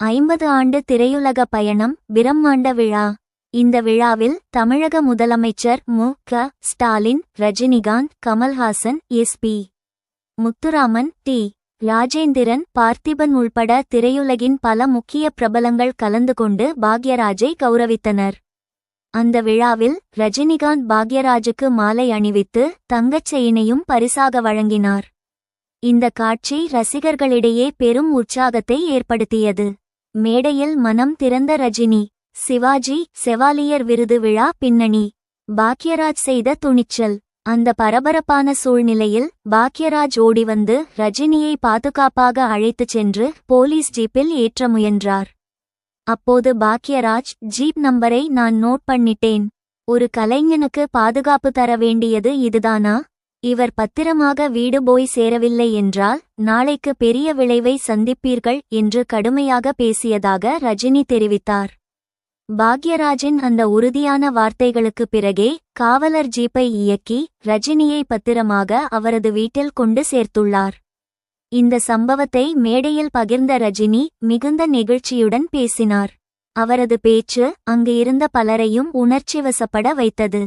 ஐம்பது ஆண்டு திரையுலக பயணம் பிரம்மாண்ட விழா. இந்த விழாவில் தமிழக முதலமைச்சர் மு. க. Stalin Rajinikanth Kamal Haasan SP Muthuraman T. Rajendran Parthiban உள்பட திரையுலகின் பல முக்கிய பிரபலங்கள் கலந்து கொண்டு பாக்யராஜை கௌரவித்தனர். அந்த விழாவில் ரஜினிகாந்த் பாக்யராஜுக்கு மாலை அணிவித்து தங்கச் செயினையும் பரிசாக வழங்கினார். இந்த காட்சி ரசிகர்களிடையே பெரும் உற்சாகத்தை ஏற்படுத்தியது. மேடையில் மனம் திறந்த ரஜினி சிவாஜி செவாலியர் விருது விழா பின்னணி. பாக்யராஜ் செய்த துணிச்சல். அந்த பரபரப்பான சூழ்நிலையில் பாக்யராஜ் ஓடிவந்து ரஜினியை பாதுகாப்பாக அழைத்துச் சென்று போலீஸ் ஜீப்பில் ஏற்ற முயன்றார். அப்போது பாக்யராஜ் ஜீப் நம்பரை நான் நோட் பண்ணிட்டேன். ஒரு கலைஞனுக்கு பாதுகாப்பு தர வேண்டியது இதுதானா? இவர் பத்திரமாக வீடு போய் சேரவில்லை என்றால் நாளைக்கு பெரிய விளைவை சந்திப்பீர்கள் என்று கடுமையாக பேசியதாக ரஜினி தெரிவித்தார். பாக்யராஜின் அந்த உறுதியான வார்த்தைகளுக்கு பிறகே காவலர் ஜீப்பை இயக்கி ரஜினியை பத்திரமாக அவரது வீட்டில் கொண்டு சேர்த்துள்ளார். இந்த சம்பவத்தை மேடையில் பகிர்ந்த ரஜினி மிகுந்த நெகிழ்ச்சியுடன் பேசினார். அவரது பேச்சு அங்கு இருந்த பலரையும் உணர்ச்சிவசப்பட வைத்தது.